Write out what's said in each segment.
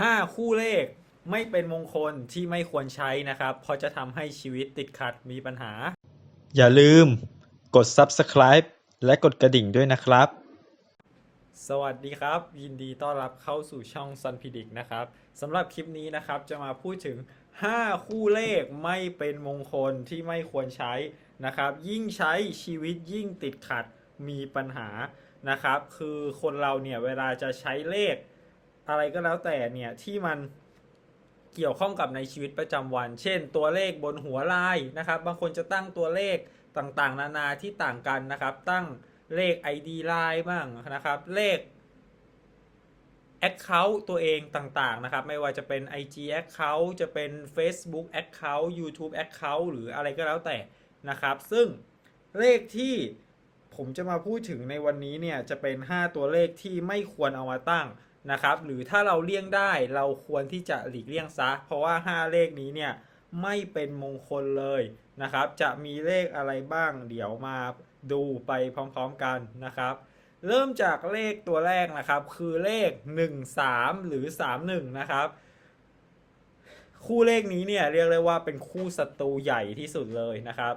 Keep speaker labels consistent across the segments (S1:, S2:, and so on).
S1: 5 คู่เลขไม่เป็นมงคลที่ไม่ควรใช้นะครับ เพราะจะทำให้ชีวิตติดขัดมีปัญหา
S2: อย่าลืมกด subscribe และกดกระดิ่งด้วยนะครับ
S1: สวัสดีครับ ยินดีต้อนรับเข้าสู่ช่อง Sun p r e d i c t นะครับสำหรับคลิปนี้นะครับจะมาพูดถึง 5 คู่เลขไม่เป็นมงคลที่ไม่ควรใช้นะครับ ยิ่งใช้ชีวิตยิ่งติดขัดมีปัญหานะครับ คือคนเราเนี่ยเวลาจะใช้เลข อะไรก็แล้วแต่เนี่ยที่มันเกี่ยวข้องกับในชีวิตประจำวัน เช่น ตัวเลขบนหัวลายนะครับ บางคนจะตั้งตัวเลขต่างๆ นานาที่ต่างกันนะครับ ตั้งเลข ID ไลน์บ้างนะครับ เลข Account ตัวเองต่างๆนะครับ ไม่ว่าจะเป็น IG Account จะเป็น Facebook Account YouTube Account หรืออะไรก็แล้วแต่นะครับ ซึ่งเลขที่ผมจะมาพูดถึงในวันนี้เนี่ยจะเป็น 5 ตัวเลขที่ไม่ควรเอามาตั้ง นะครับ หรือถ้าเราเลี่ยงได้เราควรที่จะหลีกเลี่ยงซะ เพราะว่า 5 เลขนี้เนี่ยไม่เป็นมงคลเลยนะครับ จะมีเลขอะไรบ้าง เดี๋ยวมาดูไปพร้อมๆกันนะครับ เริ่มจากเลขตัวแรกนะครับ คือเลข 1 3 หรือ 31 นะครับ คู่เลขนี้เนี่ยเรียกได้ว่าเป็นคู่ศัตรูใหญ่ที่สุดเลยนะครับ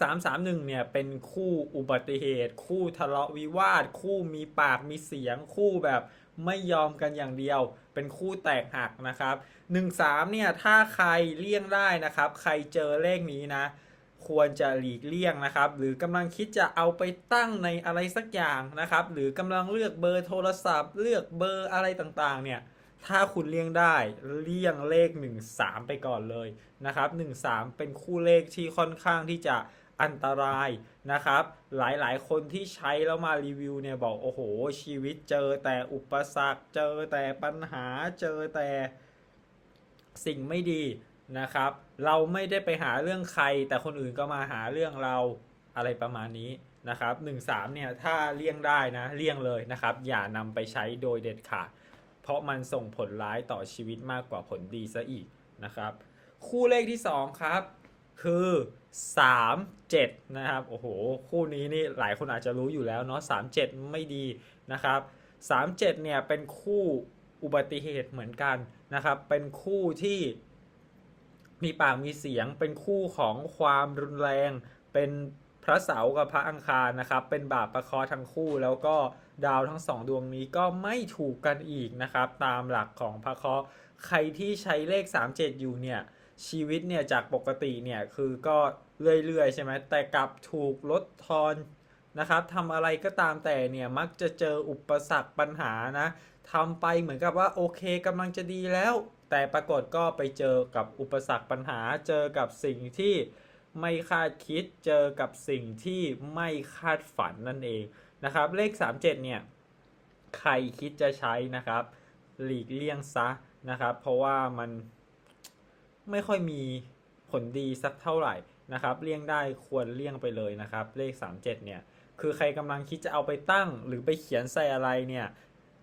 S1: 1331เนี่ยเป็นคู่อุบัติเหตุ คู่ทะเลาะวิวาท คู่มีปากมีเสียง คู่แบบ ไม่ยอมกันอย่างเดียว เป็นคู่แตกหักนะครับ 13เนี่ยถ้าใครเลี่ยงได้นะครับ ใครเจอเลขนี้นะ ควรจะหลีกเลี่ยงนะครับ หรือกำลังคิดจะเอาไปตั้งในอะไรสักอย่างนะครับ หรือกำลังเลือกเบอร์โทรศัพท์ เลือกเบอร์อะไรต่างๆ เนี่ยถ้าคุณเลี่ยงได้เลี่ยงเลข 13 ไปก่อนเลยนะครับ 13 เป็นคู่เลขที่ค่อนข้างที่จะ อันตรายนะครับ หลายๆ คนที่ใช้แล้วมารีวิวเนี่ยบอกโอ้โห ชีวิตเจอแต่อุปสรรค เจอแต่ปัญหาเจอแต่สิ่งไม่ดีนะครับ เราไม่ได้ไปหาเรื่องใคร แต่คนอื่นก็มาหาเรื่องเราอะไรประมาณนี้นะครับ13เนี่ยถ้าเลี่ยงได้นะเลี่ยงเลยนะครับ อย่านำไปใช้โดยเด็ดขาด เพราะมันส่งผลร้ายต่อชีวิตมากกว่าผลดีซะอีกนะครับ คู่เลขที่ 2 ครับ คือ 3 7 นะครับ โอ้โห คู่นี้นี่หลายคนอาจจะรู้อยู่แล้วเนาะ3 7 ไม่ดีนะครับ 3 7 เนี่ยเป็นคู่อุบัติเหตุเหมือนกันนะครับ เป็นคู่ที่มีปากมีเสียง เป็นคู่ของความรุนแรง เป็นพระเสาร์กับพระอังคารนะครับ เป็นบาปประคอทั้งคู่ แล้วก็ดาวทั้งสองดวงนี้ก็ไม่ถูกกันอีกนะครับ ตามหลักของพระเคราะห์ใครที่ใช้เลข 37 อยู่เนี่ย ชีวิตเนี่ยจากปกติเนี่ยคือก็เรื่อยๆใช่ไหมแต่กลับถูกลดทอนนะครับทำอะไรก็ตามแต่เนี่ยมักจะเจออุปสรรคปัญหานะทำไปเหมือนกับว่าโอเคกำลังจะดีแล้ว แต่ปรากฏก็ไปเจอกับอุปสรรคปัญหา เจอกับสิ่งที่ไม่คาดคิดเจอกับสิ่งที่ไม่คาดฝันนั่นเองนะครับ เลข 37 เนี่ย ใครคิดจะใช้นะครับ หลีกเลี่ยงซะนะครับ เพราะว่ามัน ไม่ค่อยมีผลดีสักเท่าไหร่นะครับ เลี่ยงได้ควรเลี่ยงไปเลยนะครับ เลข 37 เนี่ย คือใครกำลังคิดจะเอาไปตั้ง หรือไปเขียนใส่อะไรเนี่ย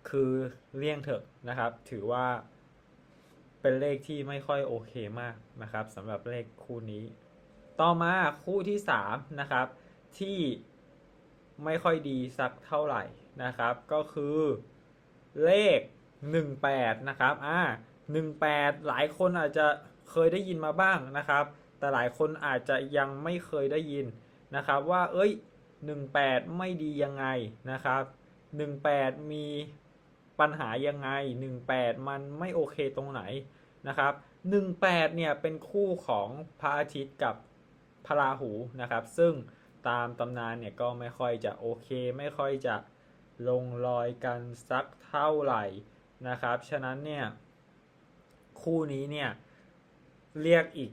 S1: คือเลี่ยงเถอะนะครับ ถือว่า เป็นเลขที่ไม่ค่อยโอเคมากนะครับสำหรับเลขคู่นี้ ต่อมาคู่ที่ 3 นะครับ ที่ไม่ค่อยดีสักเท่าไหร่นะครับ ก็คือเลข 18 นะครับอ่า18 หลายคนอาจจะ เคยได้ยินมาบ้างนะครับ แต่หลายคนอาจจะยังไม่เคยได้ยินนะครับว่าเอ้ย 18 ไม่ดียังไงนะครับ 18 มีปัญหายังไง 18 มันไม่โอเคตรงไหนนะครับ 18 เนี่ยเป็นคู่ของพระอาทิตย์กับพระราหูนะครับ ซึ่งตามตำนานเนี่ยก็ไม่ค่อยจะโอเค ไม่ค่อยจะลงรอยกันสักเท่าไหร่นะครับ ฉะนั้นเนี่ยคู่นี้เนี่ย เรียกอีก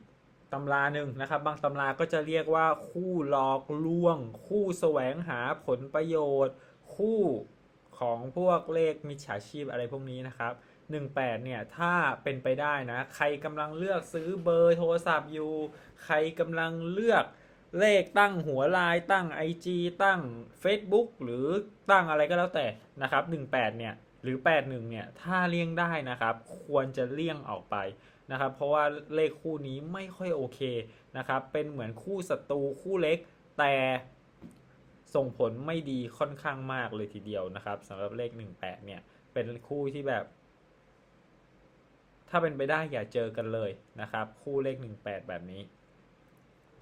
S1: ตำราหนึ่งนะครับ บางตำราก็จะเรียกว่าคู่หลอกลวง คู่แสวงหาผลประโยชน์ คู่ของพวกเลขมิจฉาชีพอะไรพวกนี้นะครับ 18 เนี่ย ถ้าเป็นไปได้นะ ใครกำลังเลือกซื้อเบอร์โทรศัพท์อยู่ ใครกำลังเลือกเลขตั้งหัวลายตั้ง IG ตั้ง Facebook หรือตั้งอะไรก็แล้วแต่นะครับ 18 เนี่ย หรือ 81 เนี่ย ถ้าเลี่ยงได้นะครับ ควรจะเลี่ยงออกไป นะครับ เพราะว่าเลขคู่นี้ไม่ค่อยโอเคนะครับ เป็นเหมือนคู่ศัตรูคู่เล็ก แต่ส่งผลไม่ดีค่อนข้างมากเลยทีเดียวนะครับสำหรับเลข 18 เนี่ย เป็นคู่ที่แบบ ถ้าเป็นไปได้อย่าเจอกันเลยนะครับ คู่เลข 18 แบบนี้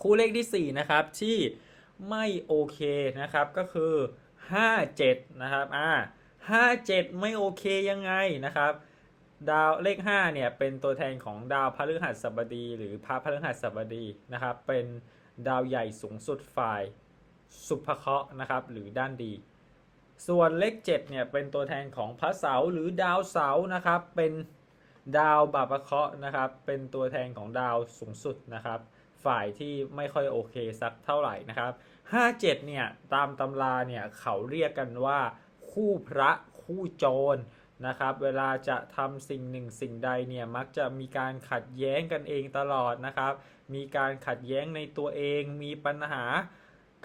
S1: คู่เลขที่ 4 นะครับที่ไม่โอเคนะครับก็คือ 57 นะครับอ่า57 ไม่โอเคยังไงนะครับ ดาวเลข5เนี่ยเป็นตัวแทนของดาวพฤหัสบดี หรือพระพฤหัสบดีนะครับเป็นดาวใหญ่สูงสุดฝ่ายสุภเคราะห์นะครับหรือด้านดี ส่วนเลข7เนี่ยเป็นตัวแทนของพระเสาร์หรือดาวเสาร์นะครับเป็นดาวบาปเคราะห์นะครับเป็นตัวแทนของดาวสูงสุดนะครับฝ่ายที่ไม่ค่อยโอเคสักเท่าไหร่นะครับ57เนี่ยตามตำราเนี่ยเขาเรียกกันว่าคู่พระคู่โจร นะครับ เวลาจะทำสิ่งหนึ่งสิ่งใดเนี่ยมักจะมีการขัดแย้งกันเองตลอดนะครับ มีการขัดแย้งในตัวเอง มีปัญหา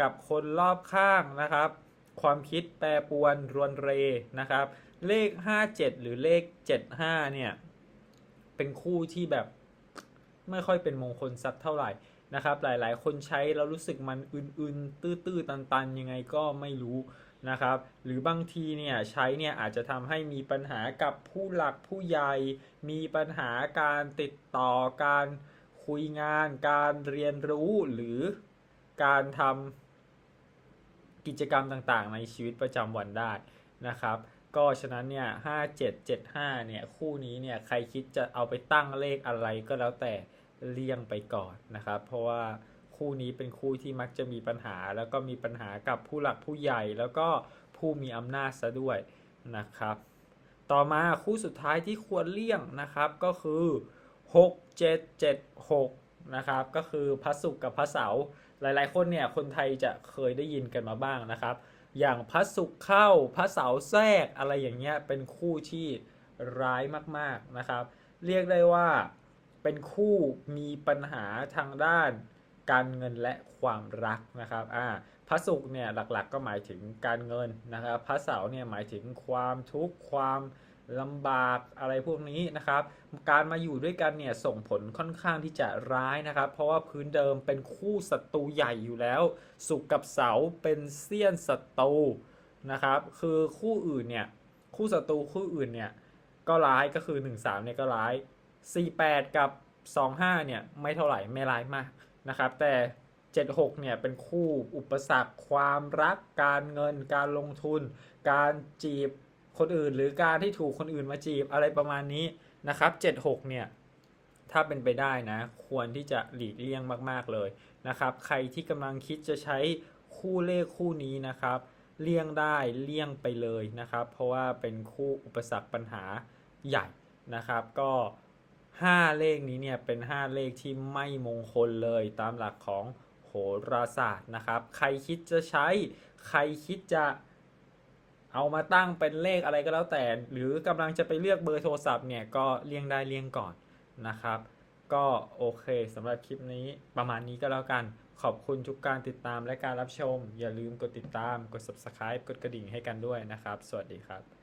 S1: กับคนรอบข้างนะครับ ความคิดแปรปวนรวนเรนะครับ เลข 57 หรือเลข 75 เนี่ย เป็นคู่ที่แบบไม่ค่อยเป็นมงคลสักเท่าไหร่นะครับ หลายๆ คนใช้แล้วรู้สึกมันอึนๆตื้อๆตันๆ ยังไงก็ไม่รู้ นะครับ หรือบางทีเนี่ยใช้เนี่ยอาจจะทำให้มีปัญหากับผู้หลักผู้ใหญ่ มีปัญหาการติดต่อการคุยงาน การเรียนรู้หรือการทำกิจกรรมต่างๆ ในชีวิตประจำวันได้นะครับ ก็ฉะนั้นเนี่ย5775เนี่ยคู่นี้เนี่ยใครคิดจะเอาไปตั้งเลขอะไรก็แล้วแต่เลี่ยงไปก่อนนะครับ เพราะว่า คู่นี้เป็นคู่ที่มักจะมีปัญหา แล้วก็มีปัญหากับผู้หลักผู้ใหญ่แล้วก็ผู้มีอำนาจซะด้วยนะครับ ต่อมาคู่สุดท้ายที่ควรเลี่ยงนะครับก็คือ 6 7 7 6นะครับก็คือพระศุกร์กับพระเสาร์หลายๆ คนเนี่ยคนไทยจะเคยได้ยินกันมาบ้างนะครับ อย่างพระศุกร์เข้าพระเสาร์แทรกอะไรอย่างเงี้ยเป็นคู่ที่ร้ายมากๆนะครับ เรียกได้ว่าเป็นคู่มีปัญหาทางด้าน การเงินและความรักนะครับอ่าพระศุกร์เนี่ยหลักๆ ก็หมายถึงการเงินนะครับ พระเสาร์เนี่ยหมายถึงความทุกข์ความลำบากอะไรพวกนี้นะครับ การมาอยู่ด้วยกันเนี่ยส่งผลค่อนข้างที่จะร้ายนะครับ เพราะว่าพื้นเดิมเป็นคู่ศัตรูใหญ่อยู่แล้วศุกกับเสาเป็นเสี้ยนศัตรูนะครับ คือคู่อื่นเนี่ยคู่ศัตรูคู่อื่นเนี่ยก็ร้ายก็คือ 1 3เนี่ยก็ร้าย 48 กับ 25เนี่ยไม่เท่าไหร่ไม่ร้ายมาก นะครับ แต่ 76 เนี่ยเป็นคู่อุปสรรคความรักการเงิน การลงทุน การจีบคนอื่น หรือการที่ถูกคนอื่นมาจีบอะไรประมาณนี้นะครับ 76 เนี่ยถ้าเป็นไปได้นะ ควรที่จะหลีกเลี่ยงมาก ๆ เลยนะครับ ใครที่กำลังคิดจะใช้คู่เลขคู่นี้นะครับ เลี่ยงได้เลี่ยงไปเลยนะครับ เพราะว่าเป็นคู่อุปสรรคปัญหาใหญ่นะครับ ก็ 5 เลขนี้เนี่ยเป็น 5 เลขที่ไม่มงคลเลยตามหลักของโหราศาสตร์นะครับ ใครคิดจะใช้ ใครคิดจะเอามาตั้งเป็นเลขอะไรก็แล้วแต่ หรือกำลังจะไปเลือกเบอร์โทรศัพท์เนี่ยก็เลี่ยงได้เลี่ยงก่อนนะครับ ก็โอเคสำหรับคลิปนี้ประมาณนี้ก็แล้วกัน ขอบคุณทุกการติดตามและการรับชม อย่าลืมกดติดตาม กด subscribe กดกระดิ่งให้กันด้วยนะครับ สวัสดีครับ